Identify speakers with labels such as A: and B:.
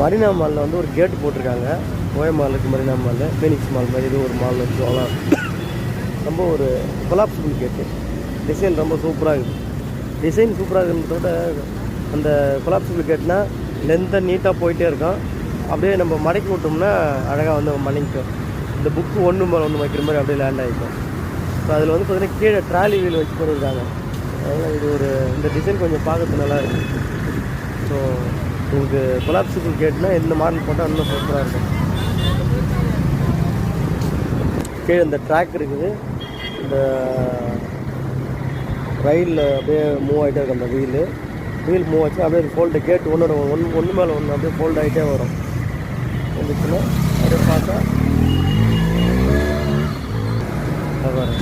A: மரினா மாலில் வந்து ஒரு கேட் போட்டிருக்காங்க. ஓய மாலுக்கு மரினா மால் ஃபீனிக்ஸ் மால் மாதிரி இது ஒரு மால் வச்சுக்கோங்களேன் ரொம்ப ஒரு கொலாப்சிபிள் கேட்டு டிசைன் ரொம்ப சூப்பராக இருக்குது டிசைன் சூப்பராக இருக்கிறத அந்த கொலாப்சிபிள் கேட்னா லென்த்தாக நீட்டாக போயிட்டே இருக்கும். அப்படியே நம்ம மடக்கி விட்டோம்னா அழகாக வந்து மணிக்கும் இந்த புக்கு ஒன்று மேலே ஒன்று வைக்கிற மாதிரி அப்படியே லேண்ட் ஆகிக்கும் ஸோ அதில் வந்து பார்த்திங்கன்னா கீழே ட்ராலி வீல் வச்சு போட்டுருக்காங்க. அதனால் இது ஒரு இந்த டிசைன் கொஞ்சம் பார்க்கறது நல்லா இருக்குது ஸோ உங்களுக்கு கொலாப்சிபிள் கேட்னா இந்த மாடல் போட்டால் இன்னும் சூப்பராக இருக்கும். கீழே இந்த ட்ராக் இருக்குது. இந்த ரயிலில் அப்படியே மூவ் ஆகிட்டே இருக்கும் அந்த வீலு வீல் மூவ் ஆச்சு அப்படியே ஃபோல்டு கேட் ஒன்று ஒன்று ஒன்று மேலே ஒன்று அப்படியே ஃபோல்ட் ஆகிட்டே வரும். வந்துச்சுன்னா அப்படியே பார்த்தா வரும்.